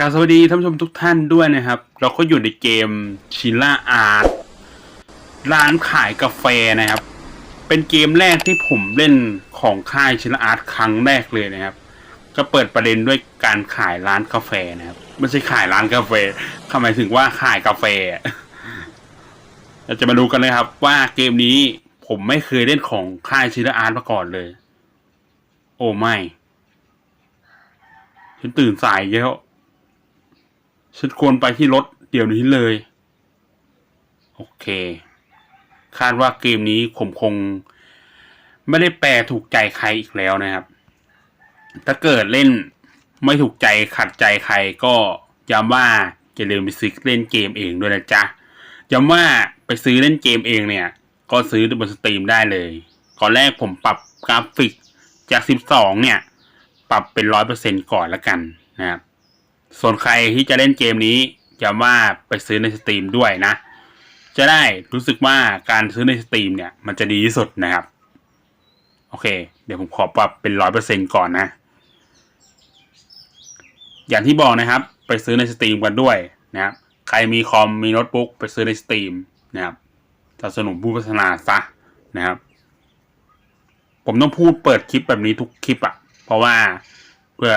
การสวัสดีท่านผู้ชมทุกท่านด้วยนะครับ เราก็อยู่ในเกมชิล่าอาร์ตร้านขายกาแฟนะครับ เป็นเกมแรกที่ผมเล่นของค่ายชิล่าอาร์ตครั้งแรกเลยนะครับ ก็เปิดประเด็นด้วยการขายร้านกาแฟนะครับไม่ใช่ขายร้านกาแฟทำไมถึงว่าขายกาแฟเราจะมาดูกันเลยครับ ว่าเกมนี้ผมไม่เคยเล่นของค่ายชิล่าอาร์ตมาก่อนเลย โอ้ไม่ฉันตื่นสายอีกแล้ว ฉันควรไปที่รถเดี๋ยวนี้เลย โอเค คาดว่าเกมนี้ผมคง ไม่ได้แปลถูกใจใครอีกแล้วนะครับ ถ้าเกิดเล่นไม่ถูกใจขัดใจใครก็ย้ำว่าอย่าลืมไปซื้อเล่นเกมเองด้วยนะจ๊ะย้ำว่าไปซื้อเล่นเกมเองเนี่ย ก็ซื้อบนสตรีมได้เลยก่อนแรกผมปรับกราฟิกจาก 12 เนี่ย ปรับเป็นร้อยเปอร์เซ็นก่อนละกันนะครับ ส่วนใครที่จะเล่นเกมนี้ย้ำว่าไปซื้อในสตรีมด้วยนะ จะได้รู้สึกว่าการซื้อในสตรีมเนี่ยมันจะดีที่สุดนะครับ โอเค เดี๋ยวผมขอปรับเป็นร้อยเปอร์เซ็นก่อนนะ อย่างที่บอกนะครับ ไปซื้อในสตรีมกันด้วยนะครับ ใครมีคอมมีโน้ตบุ๊กไปซื้อในสตรีมนะครับสนับสนุนผู้พัฒนาซะนะครับ ผมต้องพูดเปิดคลิปแบบนี้ทุกคลิปอะ่ะ เพราะว่าเพื่อ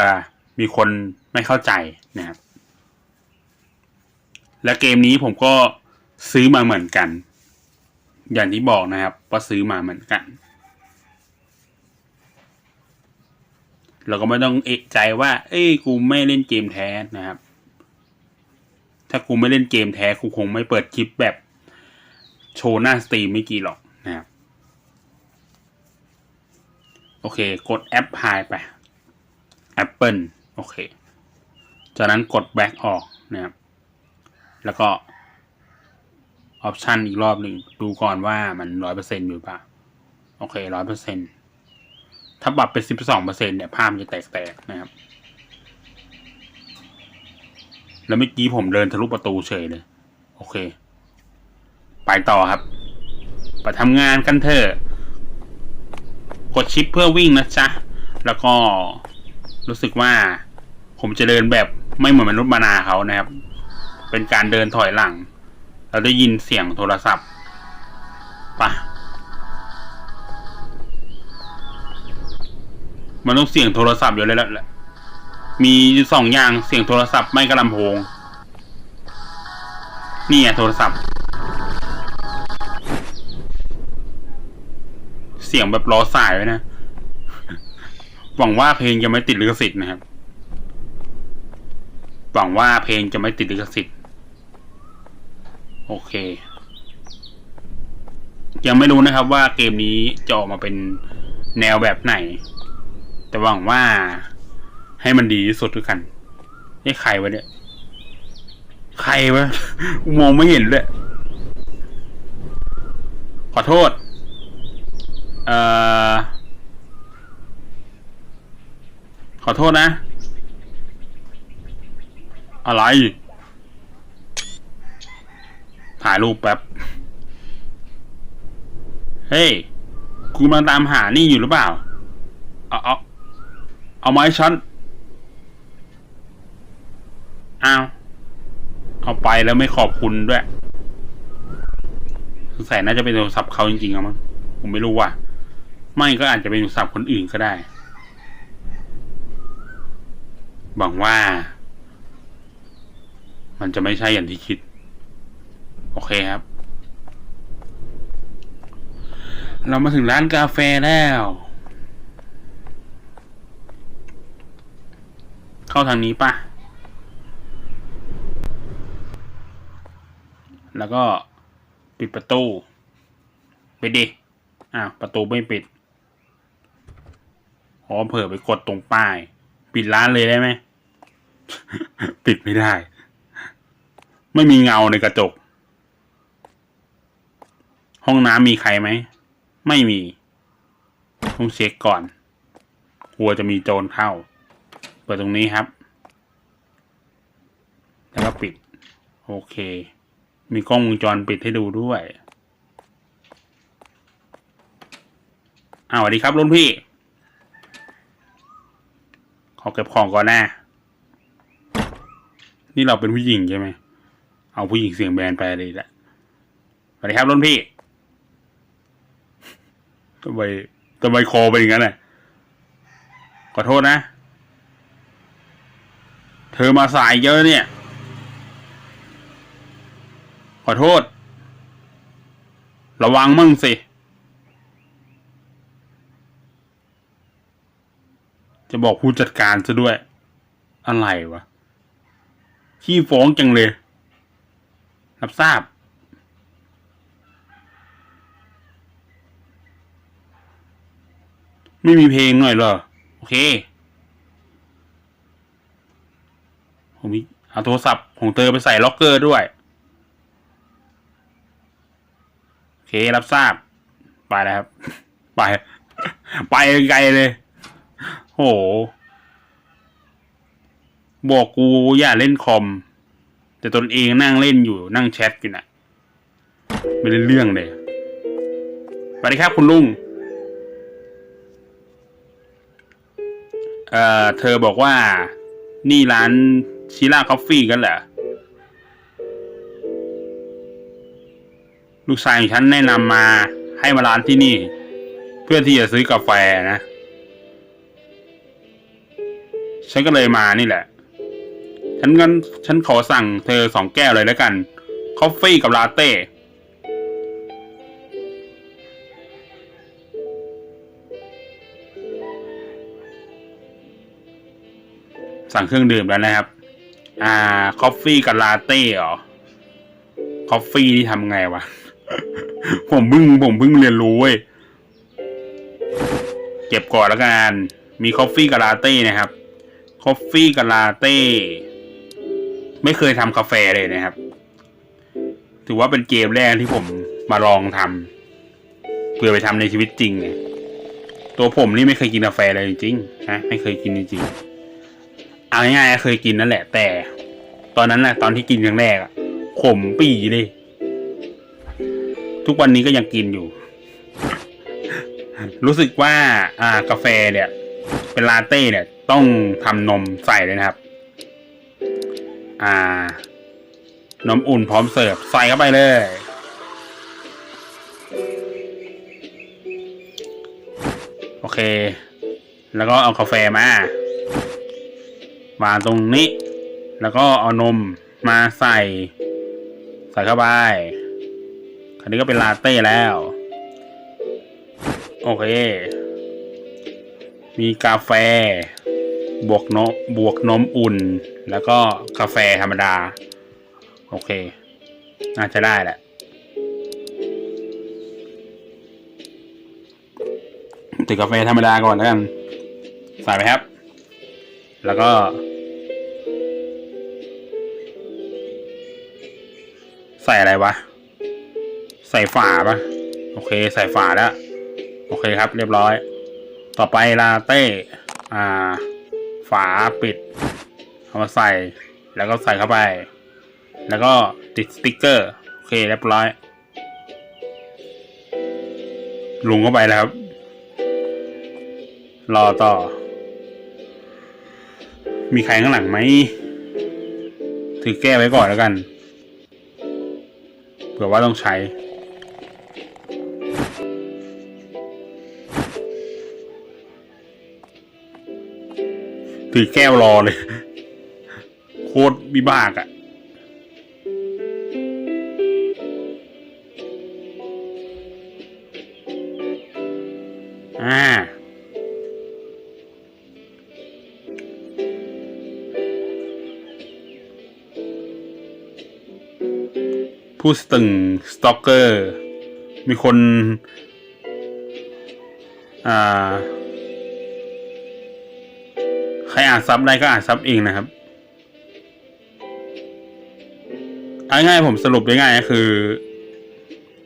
มีคนไม่เข้าใจ นะครับ และเกมนี้ผมก็ซื้อมาเหมือนกัน อย่างที่บอกนะครับว่าซื้อมาเหมือนกัน เราก็ไม่ต้องเอะใจว่า เอ้ยกูไม่เล่นเกมแท้นะครับ ถ้ากูไม่เล่นเกมแท้กูคงไม่เปิดคลิปแบบโชว์หน้าสตรีมไม่กี่หรอกนะครับ โอเค กดแอปพายไป Apple โอเค จากนั้นกด back ออกนะครับ แล้วก็ออปชันอีกรอบหนึ่งดูก่อนว่ามันร้อยเปอร์เซ็นต์อยู่ป่ะโอเคร้อยเปอร์เซ็นถ้าปรับเป็นสิบสองเปอร์เซ็นเนี่ยภาพจะแตกๆนะครับ แล้วเมื่อกี้ผมเดินทะลุประตูเฉยเลย โอเค ไปต่อครับ ไปทำงานกันเถอะ กดชิปเพื่อวิ่งนะจ๊ะ แล้วก็รู้สึกว่าผมจะเดินแบบ ไม่เหมือนมนุษย์มานาเขานะครับ เป็นการเดินถอยหลัง เราได้ยินเสียงโทรศัพท์ปะมันต้องเสียงโทรศัพท์อยู่เลยแล้วแหละมีสองอย่างเสียงโทรศัพท์ไม่กระลำโพง นี่ไงโทรศัพท์ เสียงแบบรอสายไว้นะ หวังว่าเพลงจะไม่ติดลิขสิทธิ์นะครับ หวังว่าเพลงจะไม่ติดลิขสิทธิ์โอเค ยังไม่รู้นะครับว่าเกมนี้จะออกมาเป็นแนวแบบไหน แต่หวังว่าให้มันดีที่สุดด้วยกันนี่ใครวะเนี่ย ใครวะมองไม่เห็นเลยขอโทษ เอ่อ ขอโทษนะ อะไร ถ่ายรูปแป๊บ เฮ้ยคุณกำลังตามหานี่อยู่หรือเปล่า เอาเอาเอาไม้ฉันอ้าวเอาไปแล้วไม่ขอบคุณด้วยสงสัยน่าจะเป็นโทรศัพท์เขาจริงๆอะมั้งผมไม่รู้ว่ะ ไม่ก็อาจจะเป็นโทรศัพท์คนอื่นก็ได้หวังว่า มันจะไม่ใช่อย่างที่คิด โอเคครับ เรามาถึงร้านกาแฟแล้ว เข้าทางนี้ปะแล้วก็ปิดประตูไปดิ อ้าว ประตูไม่ปิดอ๋อเผื่อไปกดตรงป้าย ปิดร้านเลยได้ไหม ปิดไม่ได้ ไม่มีเงาในกระจก ห้องน้ำมีใครไหม ไม่มีต้องเช็คก่อนกลัวจะมีโจรเข้า เปิดตรงนี้ครับ แล้วก็ปิด โอเค มีกล้องวงจรปิดให้ดูด้วยอ้าวสวัสดีครับรุ่นพี่ ขอเก็บของก่อนนะนี่เราเป็นผู้หญิงใช่ไหม เอาผู้หญิงเสียงแบนไปเลยละสวัสดีครับรุ่นพี่ทำไมทำไมคอเป็นอย่างนั้นน่ะขอโทษนะ เธอมาสายเยอะเนี่ย ขอโทษ ระวังมั่งสิ จะบอกผู้จัดการซะด้วย อะไรวะขี้ฟ้องจังเลย รับทราบ ไม่มีเพลงหน่อยเหรอ โอเค ผมมีเอาโทรศัพท์ของเธอไปใส่ล็อกเกอร์ด้วย โอเค รับทราบ ไปแล้วครับ ไป ไปไกลเลย โห บอกกูอย่าเล่นคอม แต่ตนเองนั่งเล่นอยู่นั่งแชทอยู่น่ะไม่ได้เรื่องเลยสวัสดีครับคุณลุงเอ่อเธอบอกว่านี่ร้านชิล่าคอฟฟี่กันเหรอ ลูกชายของฉันแนะนำมาให้มาร้านที่นี่ เพื่อที่จะซื้อกาแฟนะ ฉันก็เลยมานี่แหละ ฉันงั้นฉันขอสั่งเธอสองแก้วเลยแล้วกันคอฟฟี่กับลาเต้สั่งเครื่องดื่มแล้วนะครับ อ่า คอฟฟี่กับลาเต้เหรอ คอฟฟี่นี่ทำไงวะ ผมเพิ่งผมเพิ่งเรียนรู้เว้ย เก็บก่อนแล้วกัน มีคอฟฟี่กับลาเต้นะครับ คอฟฟี่กับลาเต้ ไม่เคยทำกาแฟเลยนะครับ ถือว่าเป็นเกมแรกที่ผมมาลองทำเพื่อไปทำในชีวิตจริงเนี่ยตัวผมนี่ไม่เคยกินกาแฟเลยจริงๆนะไม่เคยกินจริงๆเอาง่ายๆเคยกินนั่นแหละ แต่ ตอนนั้นนะตอนที่กินครั้งแรกอะขมปีเลย ทุกวันนี้ก็ยังกินอยู่ รู้สึกว่า อ่ากาแฟเนี่ย เป็นลาเต้เนี่ย ต้องทำนมใส่เลยนะครับ อ่านมอุ่นพร้อมเสิร์ฟใส่เข้าไปเลย โอเค แล้วก็เอากาแฟมาวางตรงนี้ แล้วก็เอานมมาใส่ ใส่เข้าไปคราวนี้ก็เป็นลาเต้แล้ว โอเค มีกาแฟ บวกนมบวกนมอุ่น แล้วก็กาแฟธรรมดา โอเค น่าจะได้แหละ ติดกาแฟธรรมดาก่อนแล้วกัน ใส่ไปครับ แล้วก็ ใส่อะไรวะ ใส่ฝาปะโอเค ใส่ฝาแล้ว โอเคครับ เรียบร้อย ต่อไปลาเต้ อ่า ฝาปิด เอามาใส่ แล้วก็ใส่เข้าไป แล้วก็ติดสติกเกอร์ โอเคเรียบร้อยลุงเข้าไปแล้วครับ รอต่อ มีใครข้างหลังไหม ถือแก้ไว้ก่อนแล้วกัน เผื่อว่าต้องใช้ถือแก้วรอเลย โคตรวิบากอะ่ะอ่าผู้สตึงสต็อกเกอร์ มีคน อ่า ใครอ่านซับได้ก็อ่านซับเองนะครับ เอาง่ายผมสรุปง่ายๆก็คือ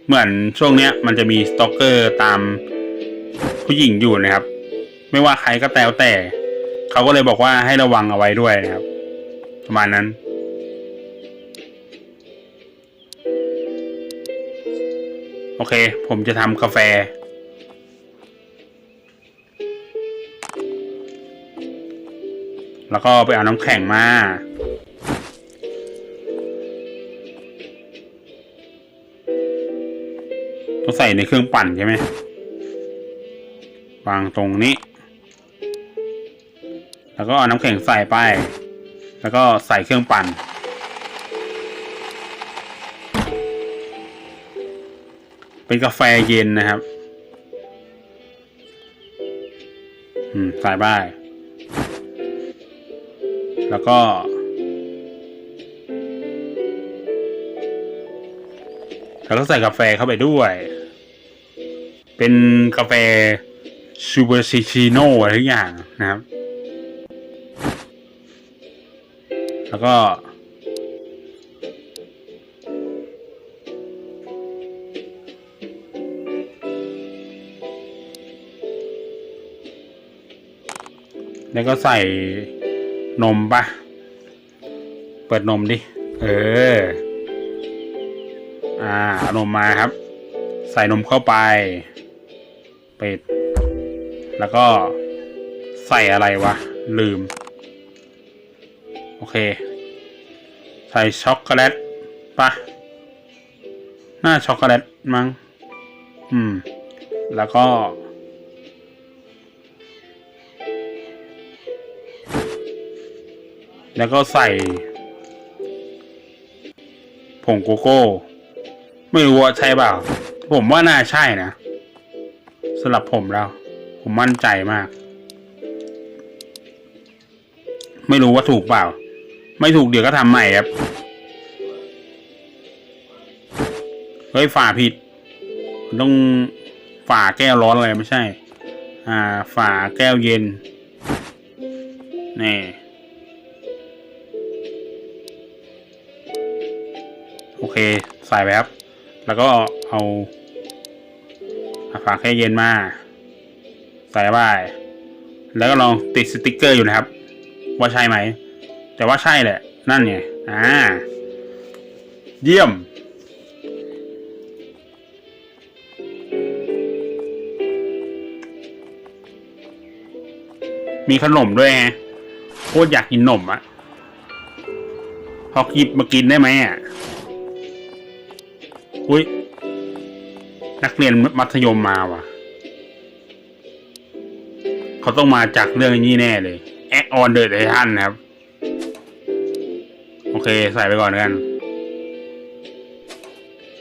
เหมือนช่วงเนี้ย มันจะมีสต็อกเกอร์ตามผู้หญิงอยู่นะครับ ไม่ว่าใครก็แล้วแต่ เขาก็เลยบอกว่าให้ระวังเอาไว้ด้วยนะครับ ประมาณนั้นโอเค ผมจะทำกาแฟ แล้วก็ไปเอาน้ำแข็งมา ต้องใส่ในเครื่องปั่นใช่ไหมวางตรงนี้ แล้วก็เอาน้ำแข็งใส่ไป แล้วก็ใส่เครื่องปั่น เป็นกาแฟเย็นนะครับ อืม ใส่ไปแล้วก็ แล้วก็ใส่กาแฟเข้าไปด้วย เป็นกาแฟซูเปอร์ซิชิโน่อะไรทุกอย่างนะครับ แล้วก็ แล้วก็ใส่นมปะเปิดนมดิ เออ อ่าเอานมมาครับ ใส่นมเข้าไป ปิดแล้วก็ใส่อะไรวะ ลืม โอเค ใส่ช็อกโกแลตปะหน้าช็อกโกแลตมั้ง อืม แล้วก็ แล้วก็ใส่ผงโกโก้ ไม่รู้ว่าใช่เปล่า ผมว่าน่าใช่นะำหรับผมแล้ว ผมมั่นใจมาก ไม่รู้ว่าถูกเปล่า ไม่ถูกเดี๋ยวก็ทำใหม่ครับ เฮ้ยฝาผิด ต้องฝาแก้วร้อนอะไรไม่ใช่ อ่าฝาแก้วเย็น นี่ โอเค ใส่ไปครับ แล้วก็เอา ฝากแค่เย็นมา ใส่ไปแล้วก็ลองติดสติกเกอร์อยู่นะครับ ว่าใช่ไหม แต่ว่าใช่แหละ นั่นไงอ่า เยี่ยม มีขนมด้วยไงโคตรอยากกินขนมอะพอหยิบมากินได้ไหมอะ อุ้ย นักเรียนมัธยมมาว่ะ เขาต้องมาจากเรื่องนี้แน่เลยแอ on the Titan นะครับ โอเค ใส่ไปก่อนกัน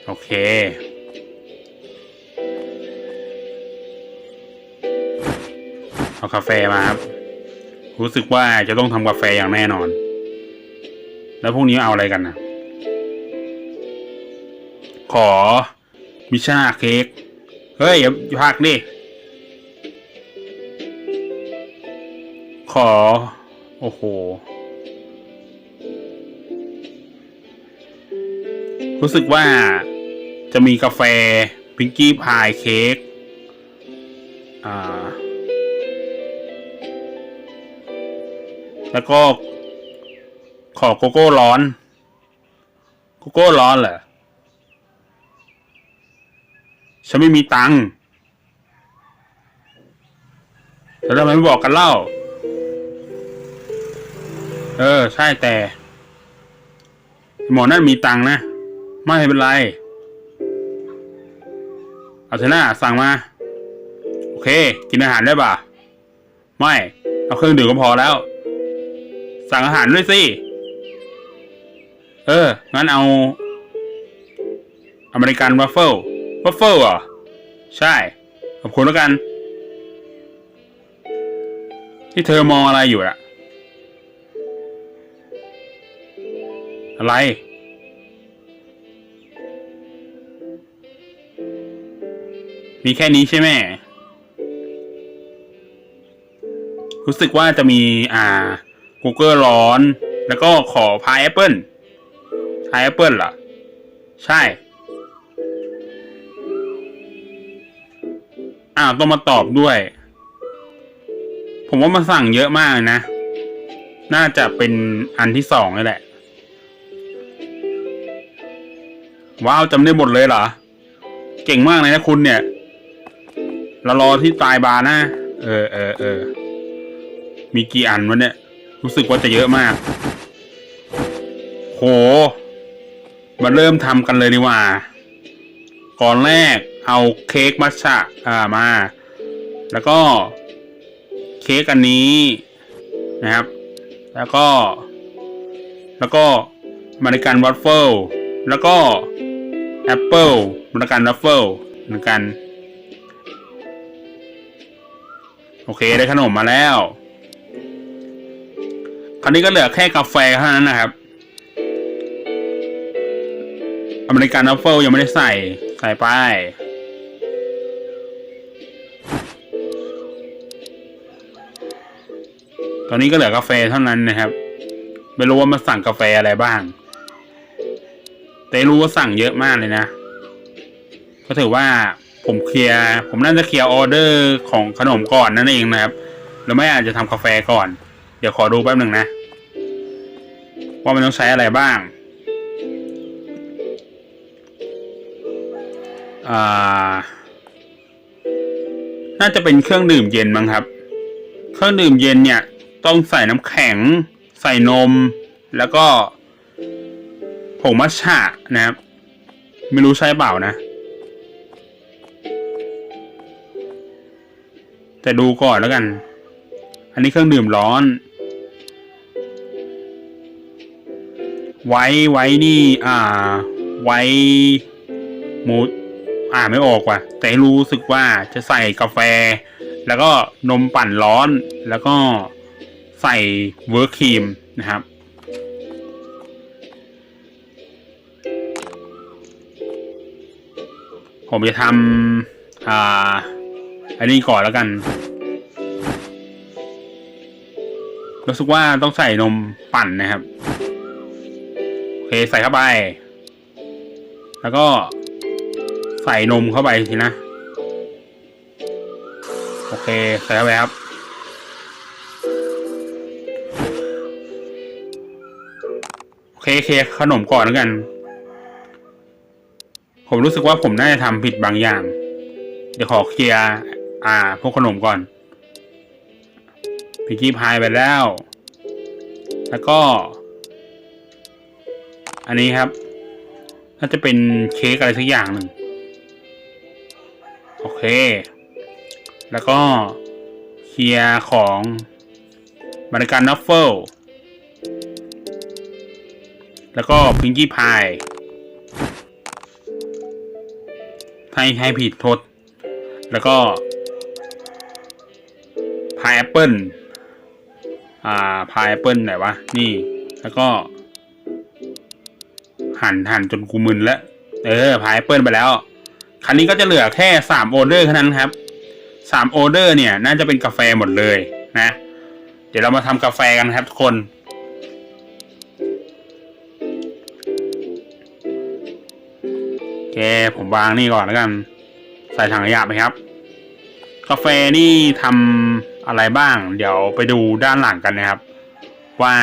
โอเคเอากาแฟมาครับ รู้สึกว่าจะต้องทำกาแฟอย่างแน่นอน แล้วพวกนี้เอาอะไรกันนะขอ มิชาเค้กเฮ้ย อย่าอย่าพักดิ ขอ โอ้โห รู้สึกว่าจะมีกาแฟ พิงกี้พายเค้ก อ่า แล้วก็ ขอโกโก้ร้อน โกโก้ร้อนเหรอ ฉันไม่มีตังค์แล้วทำไมไม่บอกกันเล่า เออ ใช่แต่ หมอนั่นมีตังค์นะ ไม่เป็นไร เอาเถอะนะสั่งมา โอเค กินอาหารได้ป่ะ ไม่ เอาเครื่องดื่มก็พอแล้ว สั่งอาหารด้วยสิ เออ งั้นเอา อเมริกันวัฟเฟิล วัฟเฟิลเหรอ ใช่ ขอบคุณแล้วกัน ที่เธอมองอะไรอยู่อะอะไร มีแค่นี้ใช่ไหม รู้สึกว่าจะมี อ่ากูเกิลร้อน แล้วก็ขอพายแอปเปิลพายแอปเปิลเหรอ ใช่ อ้าวต้องมาตอบด้วย ผมว่ามันสั่งเยอะมากนะ น่าจะเป็นอันที่สองนี่แหละ ว้าวจำได้หมดเลยเหรอ เก่งมากเลยนะคุณเนี่ยเรารอที่ตายบาร์นะ เออเออเออ มีกี่อันวะเนี่ย รู้สึกว่าจะเยอะมาก โห มาเริ่มทำกันเลยดีกว่า ก่อนแรก เอาเค้กมัทฉะอ่ามา แล้วก็เค้กอันนี้นะครับ แล้วก็ แล้วก็มาริกันวัฟเฟิลแล้วก็แอปเปิลมาริกันวัฟเฟิลเหมือนกัน โอเคได้ขนมมาแล้ว คราวนี้ก็เหลือแค่กาแฟเท่านั้นนะครับอเมริกันวัฟเฟิลยังไม่ได้ใส่ ใส่ไป อนนี้ก็เหลือกาแฟเท่านั้นนะครับ ไม่รู้ว่ามาสั่งกาแฟอะไรบ้าง แต่รู้ว่าสั่งเยอะมากเลยนะ ก็ถือว่าผมเคลียร์ผมน่าจะเคลียร์ออเดอร์ของขนมก่อนนั่นเองนะครับ แล้วไม่อาจจะทำกาแฟก่อน เดี๋ยวขอดูแป๊บหนึ่งนะ ว่ามันต้องใช้อะไรบ้างน่าจะเป็นเครื่องดื่มเย็นมั้งครับ เครื่องดื่มเย็นเนี่ย ต้องใส่น้ำแข็ง ใส่นม แล้วก็ผงมัทฉะนะครับ ไม่รู้ใช่เปล่านะ แต่ดูก่อนแล้วกัน อันนี้เครื่องดื่มร้อน ไว้ไว้นี่ อ่า ไว้มูอ่านไม่ออกว่ะ แต่รู้สึกว่าจะใส่กาแฟ แล้วก็นมปั่นร้อนแล้วก็ ใส่เวิร์คครีมนะครับ ผมจะทำอ่าอันนี้ก่อนแล้วกัน รู้สึกว่าต้องใส่นมปั่นนะครับ โอเคใส่เข้าไป แล้วก็ใส่นมเข้าไปทีนะ โอเค ใส่เข้าไปครับ เคเคขนมก่อนแล้วกัน ผมรู้สึกว่าผมน่าจะทำผิดบางอย่าง เดี๋ยวขอเคลียร์อ่า พวกขนมก่อนพิกกี้พายไปแล้ว แล้วก็ อันนี้ครับ น่าจะเป็นเค้กอะไรสักอย่างหนึ่ง โอเค แล้วก็เคลียร์ของบริการนัฟเฟิล แล้วก็พิงกี้พายให้ให้ผิดโทษแล้วก็พายแอปเปิลอ่าพายแอปเปิลไหนวะ นี่ แล้วก็ หั่นหั่นจนกูมึนแล้ว เออพายแอปเปิลไปแล้วคันนี้ก็จะเหลือแค่สามออเดอร์เท่านั้นครับสามออเดอร์เนี่ย น่าจะเป็นกาแฟหมดเลยนะ เดี๋ยวเรามาทำกาแฟกันครับทุกคน โอเคผมวางนี่ก่อนแล้วกัน ใส่ถังขยะไปครับ กาแฟนี่ทำอะไรบ้าง เดี๋ยวไปดูด้านหลังกันนะครับ ว่า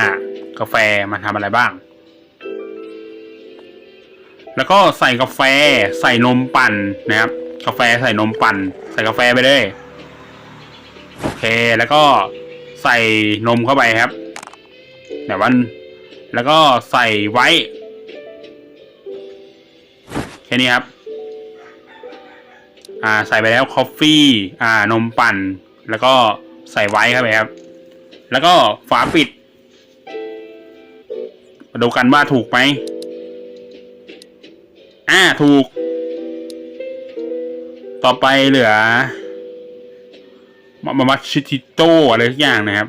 กาแฟมาทำอะไรบ้าง แล้วก็ใส่กาแฟใส่นมปั่นนะครับ กาแฟใส่นมปั่น ใส่กาแฟไปเลยโอเคแล้วก็ใส่นมเข้าไปครับแต่วันแล้วก็ใส่ไว้ ค่นี้ครับ อ่าใส่ไปแล้วคอฟฟี่อ่านมปั่น แล้วก็ใส่ไว้เข้าไปครับ แล้วก็ฝาปิดมาดูกันว่าถูกไหมอ่าถูก ต่อไปเหลือมามามัชิติโตอะไรทุกอย่างนะครับ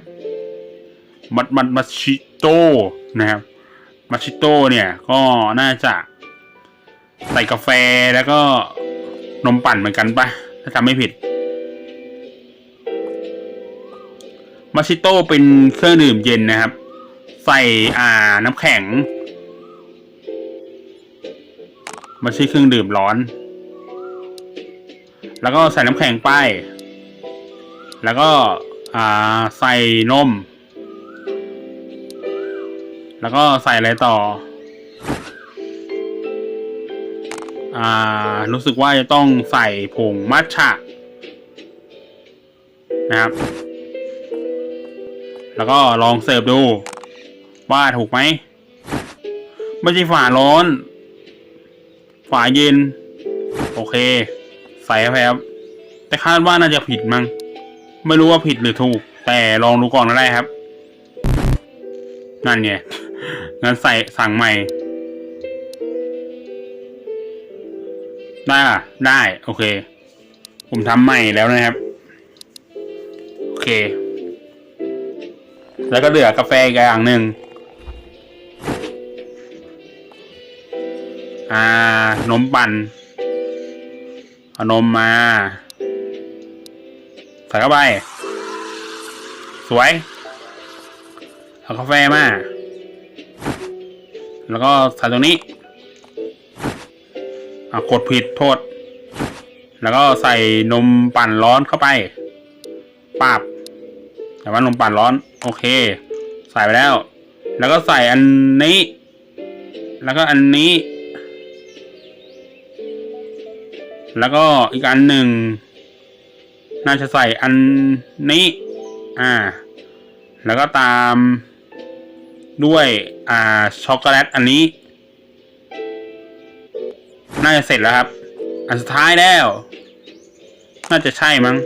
มัดมัดมัชิโตนะครับ มัชิโตเนี่ยก็น่าจะ ใส่กาแฟแล้วก็นมปั่นเหมือนกันปะถ้าจำไม่ผิดมัชิโตเป็นเครื่องดื่มเย็นนะครับ ใส่อ่าน้ำแข็งม่ใช่เครื่องดื่มร้อน แล้วก็ใส่น้ำแข็งไป แล้วก็อ่าใส่นม แล้วก็ใส่อะไรต่อ อ่า รู้สึกว่าจะต้องใส่ผงมัทฉะนะครับ แล้วก็ลองเสิร์ฟดู ว่าถูกไหม ไม่ใช่ฝาร้อน ฝาเย็น โอเค ใส่ไปครับ แต่คาดว่าน่าจะผิดมั้ง ไม่รู้ว่าผิดหรือถูก แต่ลองดูก่อนก็ได้ครับ นั่นไงงั้นใส่สั่งใหม่ ได้อะได้ โอเค ผมทำใหม่แล้วนะครับ โอเค แล้วก็เหลือกาแฟอีกอย่างหนึ่งอ่านมปั่นเอานมมา ใส่เข้าไป สวย เอากาแฟมา แล้วก็ใส่ตรงนี้ อ่ากดผิดโทษ แล้วก็ใส่นมปั่นร้อนเข้าไปปาบแต่ว่านมปั่นร้อน โอเค ใส่ไปแล้ว แล้วก็ใส่อันนี้ แล้วก็อันนี้ แล้วก็อีกอันหนึ่ง น่าจะใส่อันนี้ อ่า แล้วก็ตามด้วย อ่า ช็อกโกแลตอันนี้ น่าจะเสร็จแล้วครับ อันสุดท้ายแล้ว น่าจะใช่มั้ง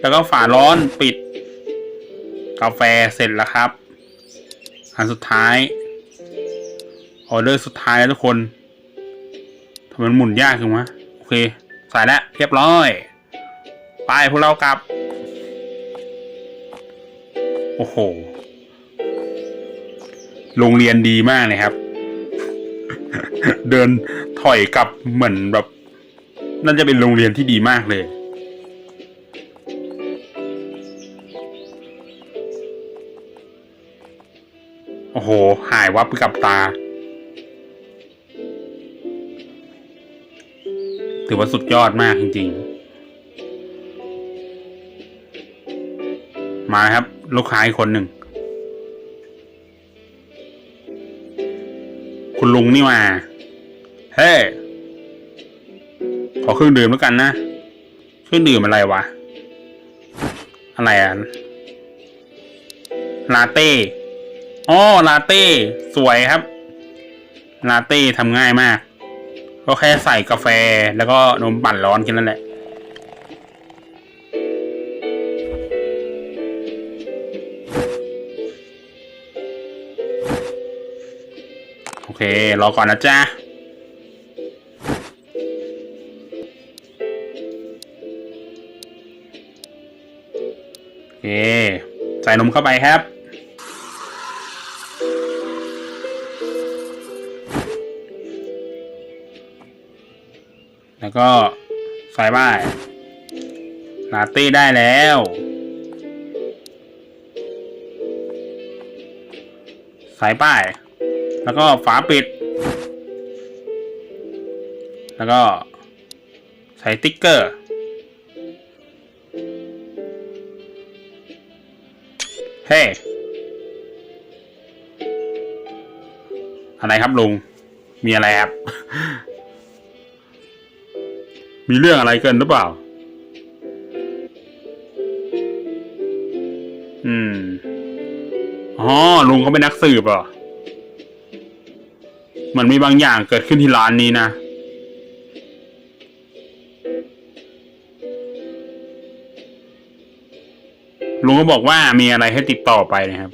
แล้วก็ฝาร้อนปิด กาแฟเสร็จแล้วครับ อันสุดท้าย ออเดอร์สุดท้ายแล้วทุกคนทำไมมันหมุนยากจังวะ โอเค ใส่แล้วเรียบร้อย ไปพวกเรากลับ โอ้โห โรงเรียนดีมากเลยครับ เดิน ถอยกลับเหมือนแบบน่าจะเป็นโรงเรียนที่ดีมากเลย โอ้โห หายวับไปกับตา ถือว่าสุดยอดมากจริง ๆ มาครับ ลูกค้าอีกคนหนึ่ง คุณลุงนี่มา เฮ้ ขอเครื่องดื่มแล้วกันนะ เครื่องดื่มอะไรวะ อะไรอะ ลาเต้อ๋อลาเต้ สวยครับ ลาเต้ทำง่ายมาก ก็แค่ใส่กาแฟแล้วก็นมปั่นร้อนแค่นั้นแหละโอเค รอก่อนนะจ๊ะ ส่นมเข้าไปครับ แล้วก็ใส่บ้ายลาเต้ได้แล้วใส่ป้าย แล้วก็ฝาปิด แล้วก็ใส่ติ๊กเกอร์ ฮ้อะไรครับลุง มีอะไรครับ มีเรื่องอะไรเกินหรือเปล่า อืม อ๋อ ลุงเขาเป็นนักสืบเหรอมันมีบางอย่างเกิดขึ้นที่ร้านนี้นะ ลุงก็บอกว่ามีอะไรให้ติดต่อไปนะครับ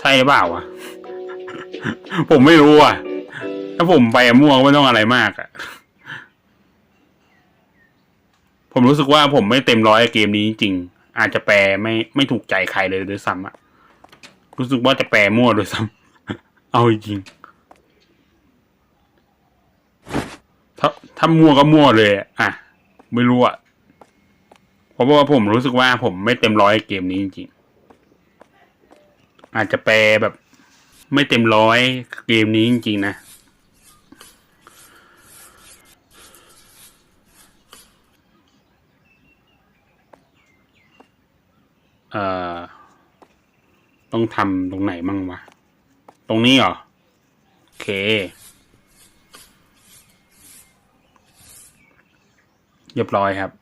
ใช่หรือเปล่าวะ ผมไม่รู้อะ ถ้าผมไปมั่วก็ไม่ต้องอะไรมากอะ ผมรู้สึกว่าผมไม่เต็มร้อยเกมนี้จริง อาจจะแปลไม่ไม่ถูกใจใครเลยด้วยซ้ำอะ รู้สึกว่าจะแปลมั่วด้วยซ้ำเอาจริง ถ้าถ้ามั่วก็มั่วเลย อะ ไม่รู้อะ ราะว่าผมรู้สึกว่าผมไม่เต็มร้อยเกมนี้จริงๆ อาจจะแปลแบบไม่เต็มร้อยเกมนี้จริงๆนะ เอ่อ ต้องทำตรงไหนมั่งวะ ตรงนี้เหรอ โอเค เรียบร้อยครับ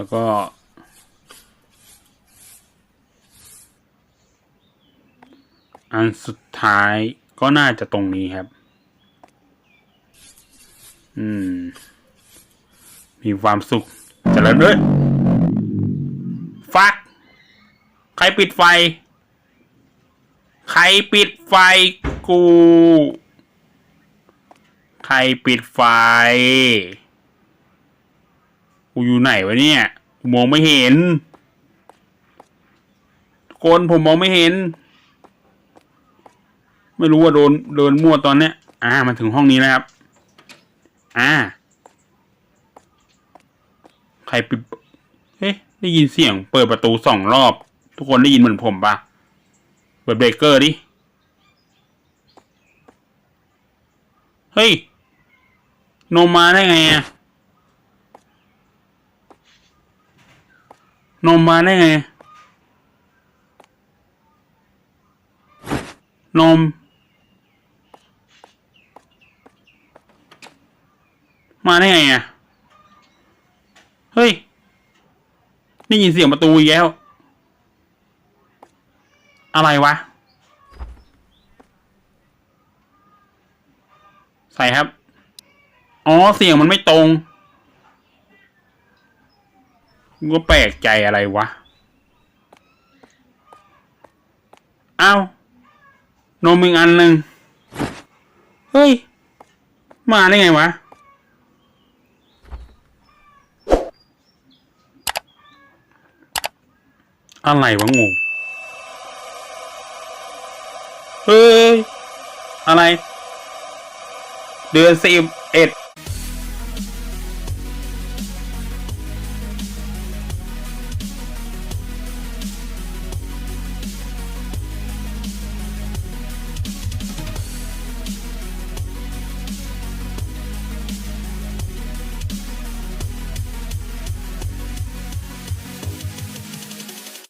แล้วก็ อันสุดท้ายก็น่าจะตรงนี้ครับ อืม มีความสุขเจริญด้วย ฟัก ใครปิดไฟ ใครปิดไฟกู ใครปิดไฟ กูอยู่ไหนวะเนี่ยกูมองไม่เห็นทุกคนผมมองไม่เห็น ไม่รู้ว่าโดนเดินมั่วตอนเนี้ย อ่ามาถึงห้องนี้แล้วครับ อ่า ใครปิดเฮ้ยได้ยินเสียง เปิดประตูสองรอบ ทุกคนได้ยินเหมือนผมปะเปิดเบรกเกอร์ดิเฮ้ย โนมมาได้ไงอะ นมมาได้ไง นม มาได้ไงอะเฮ้ย ได้ยินเสียงประตูอีกแล้ว อะไรวะ ใส่ครับ อ๋อ เสียงมันไม่ตรง กูก็แปลกใจอะไรวะเอ้านมอีกอันหนึ่งเฮ้ย มาได้ไงวะ อะไรวะงู เฮ้ย อะไร เดือนสิบเอ็ด